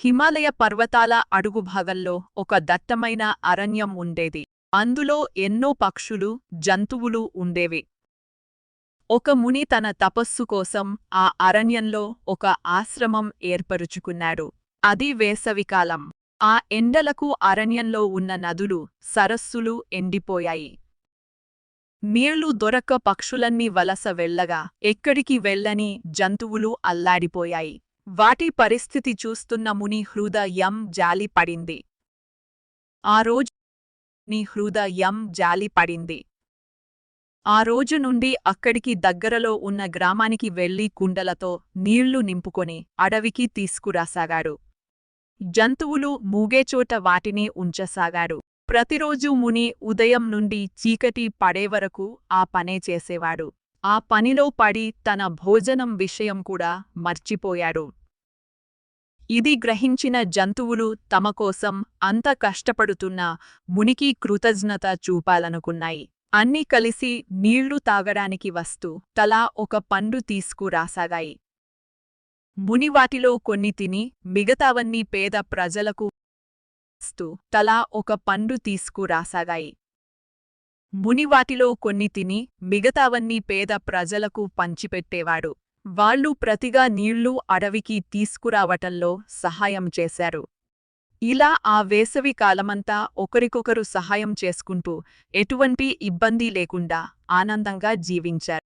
హిమాలయ పర్వతాల అడుగుభాగంలో ఒక దట్టమైన అరణ్యం ఉండేది. అందులో ఎన్నో పక్షులు జంతువులు ఉండేవి. ఒక ముని తన తపస్సు కోసం ఆ అరణ్యంలో ఒక ఆశ్రమం ఏర్పరుచుకున్నాడు. అది వేసవికాలం ఆ ఎండలకు అరణ్యంలో ఉన్న నదులు సరస్సులు ఎండిపోయాయి. నీళ్ళు దొరక్క పక్షులన్నీ వలస వెళ్ళగా ఎక్కడికి వెళ్ళని జంతువులు అల్లాడిపోయాయి. వాటి పరిస్థితి చూస్తున్న ముని హృదయం జాలి పడింది ఆ రోజు నీ హృదయం జాలి పడింది ఆ రోజు నుండి అక్కడికి దగ్గరలో ఉన్న గ్రామానికి వెళ్ళి కుండలతో నీళ్ళు నింపుకొని అడవికి తీసుకురాసాగాడు. జంతువులు మూగేచోట వాటిని ఉంచసాగాడు ప్రతిరోజూ ముని ఉదయం నుండి చీకటి పడే వరకు ఆ పనే చేసేవాడు. ఆ పనిలో పడి తన భోజనం విషయం కూడా మర్చిపోయాడు. ఇది గ్రహించిన జంతువులు తమ కోసం అంత కష్టపడుతున్న మునికి కృతజ్ఞత చూపాలనుకున్నాయి. అన్నీ కలిసి నీళ్ళు తాగడానికి వస్తూ తలా ఒక పండు తీసుకురాసాగాయి మునివాటిలో కొన్ని తిని మిగతావన్నీ పేద ప్రజలకు తలా ఒక పండు తీసుకురాసాగాయి మునివాటిలో కొన్ని తిని మిగతావన్నీ పేద ప్రజలకు పంచిపెట్టేవాడు. వాళ్ళు ప్రతిగా నీళ్ళు అడవికి తీసుకురావటంలో సహాయం చేశారు. ఇలా ఆ వేసవి కాలమంతా ఒకరికొకరు సహాయం చేసుకుంటూ ఎటువంటి ఇబ్బంది లేకుండా ఆనందంగా జీవించారు.